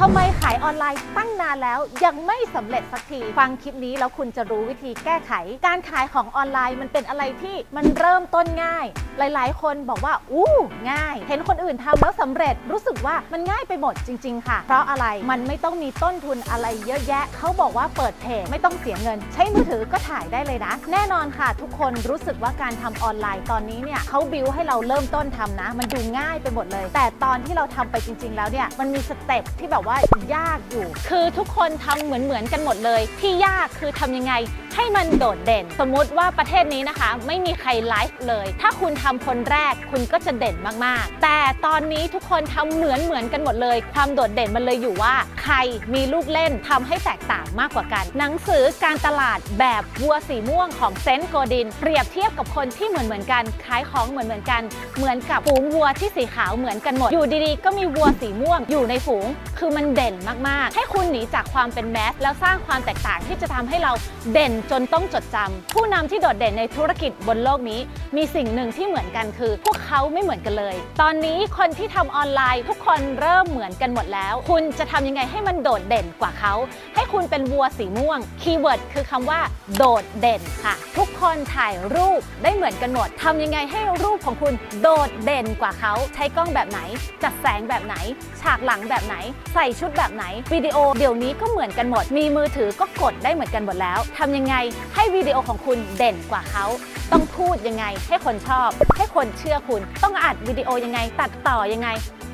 ทำไมขายออนไลน์ตั้งนานแล้วยังไม่สำเร็จสักที ฟังคลิปนี้แล้วคุณจะรู้วิธีแก้ไข การขายของออนไลน์มันเป็นอะไรที่มันเริ่มต้นง่าย หลาย ๆ คนบอกว่า อู้ง่าย เห็นคนอื่นทำแล้วสำเร็จรู้สึกว่ามันง่ายไปหมดจริง ๆ ค่ะ เพราะอะไรมันไม่ต้องมีต้นทุนอะไรเยอะแยะ เขาบอกว่าเปิดเพจไม่ต้องเสียเงิน ใช้มือถือก็ถ่ายได้เลยนะ แน่นอนค่ะ ทุกคนรู้สึกว่าการทำออนไลน์ตอนนี้เนี่ยเขาบิวให้เราเริ่มต้นทำนะ มันดูง่ายไปหมดเลย แต่ตอนที่เราทำไปจริง ๆ แล้วเนี่ยมันมีสเต็ปที่แบบว่ายากอยู่ คือทุกคนทำเหมือนเหมือนๆกันหมดเลย ที่ยากคือทำยังไง ให้มันโดดเด่น สมมุติว่าประเทศนี้นะคะ ไม่มีใครไลฟ์เลย ถ้าคุณทำคนแรกคุณก็จะเด่นมากๆ แต่ตอนนี้ทุกคนทำเหมือนเหมือนกันหมดเลย ความโดดเด่นมันเลยอยู่ว่า ใครมีลูกเล่นทำให้แตกต่างมากกว่ากัน หนังสือการตลาดแบบวัวสีม่วงของเซนต์โกดิน เปรียบเทียบกับคนที่เหมือนเหมือนกันขายของเหมือนเหมือนกัน เหมือนกับฝูงวัวที่สีขาวเหมือนกันหมด อยู่ดีๆ ก็มีวัวสีม่วงอยู่ในฝูง คือมันเด่นมากๆ ให้คุณหนีจากความเป็นแมสแล้วสร้างความแตกต่างที่จะทำให้เราเด่นจนต้องจดจำผู้นำที่โดดเด่นในธุรกิจบนโลกนี้ มีสิ่งหนึ่งที่เหมือนกันคือ พวกเขาไม่เหมือนกันเลย ตอนนี้คนที่ทำออนไลน์ ทุกคนเริ่มเหมือนกันหมดแล้ว คุณจะทำยังไงให้มันโดดเด่นกว่าเขา ให้คุณเป็นวัวสีม่วง คีย์เวิร์ดคือคำว่า โดดเด่นค่ะ ทุกคนถ่ายรูปได้เหมือนกันหมดทำยังไงให้รูปของคุณโดดเด่นกว่าเขา ใช้กล้องแบบไหน จัดแสงแบบไหน ฉากหลังแบบไหน ใส่ชุดแบบไหน วิดีโอเดี๋ยวนี้ก็เหมือนกันหมด มีมือถือก็กดได้เหมือนกันหมดแล้วทำยังไงให้วิดีโอของคุณเด่นกว่าเขา ต้องพูดยังไง ให้คนชอบ ให้คนเชื่อคุณ ต้องอัดวิดีโอยังไง ตัดต่อยังไง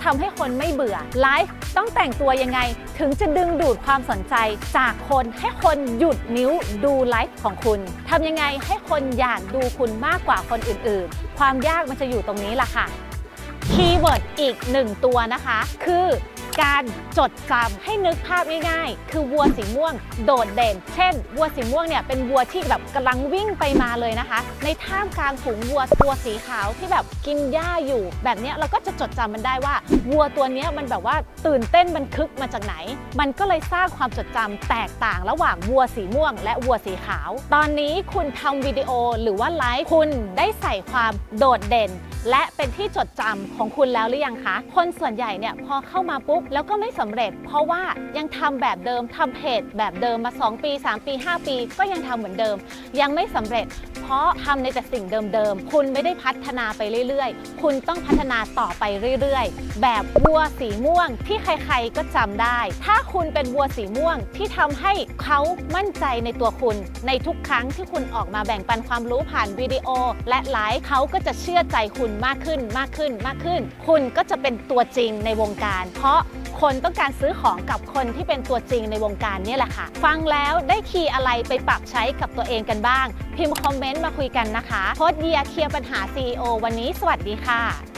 ทำให้คนไม่เบื่อไลฟ์ต้องแต่งตัวยังไง ถึงจะดึงดูดความสนใจ จากคนให้คนหยุดนิ้วดูไลฟ์ของคุณทำยังไงให้คนอยากดูคุณมากกว่าคนอื่นๆ ความยากมันจะอยู่ตรงนี้ล่ะค่ะคีย์เวิร์ดอีกหนึ่งตัวนะคะ คือ การจดจำให้นึกภาพง่ายๆ คือวัวสีม่วงโดดเด่น เช่น วัวสีม่วงเนี่ยเป็นวัวที่แบบกำลังวิ่งไปมาเลยนะคะ ในท่ามกลางฝูงวัวตัวสีขาวที่แบบกินหญ้าอยู่ แบบนี้เราก็จะจดจำมันได้ว่า วัวตัวเนี้ยมันแบบว่าตื่นเต้นมันคึกมาจากไหน มันก็เลยสร้างความจดจำแตกต่างระหว่างวัวสีม่วง และวัวสีขาว ตอนนี้คุณทำวิดีโอหรือว่าไลฟ์คุณได้ใส่ความโดดเด่น และเป็นที่จดจำของคุณแล้วหรือยังคะ คนส่วนใหญ่เนี่ยพอเข้ามาปุ๊บแล้วก็ไม่สำเร็จ เพราะว่ายังทำแบบเดิมทำเพจแบบเดิมมา 2 ปี 3 ปี 5 ปี ก็ยังทำเหมือนเดิม ยังไม่สำเร็จ ราะทำในแต่สิ่งเดิมๆ คุณไม่ได้พัฒนาไปเรื่อยๆ คุณต้องพัฒนาต่อไปเรื่อยๆ แบบวัวสีม่วงที่ใครๆก็จำได้ ถ้าคุณเป็นวัวสีม่วงที่ทำให้เขามั่นใจในตัวคุณ ในทุกครั้งที่คุณออกมาแบ่งปันความรู้ผ่านวิดีโอ และไลฟ์เขาก็จะเชื่อใจคุณมากขึ้นมากขึ้นมากขึ้น คุณก็จะเป็นตัวจริงในวงการ เพราะ คนต้องการซื้อของกับคนที่เป็นตัวจริงในวงการนี่แหละค่ะ ฟังแล้วได้คีย์อะไรไปปรับใช้กับตัวเองกันบ้าง พิมพ์คอมเมนต์มาคุยกันนะคะโค้ดเดียเคลียร์ปัญหา CEO วันนี้สวัสดีค่ะ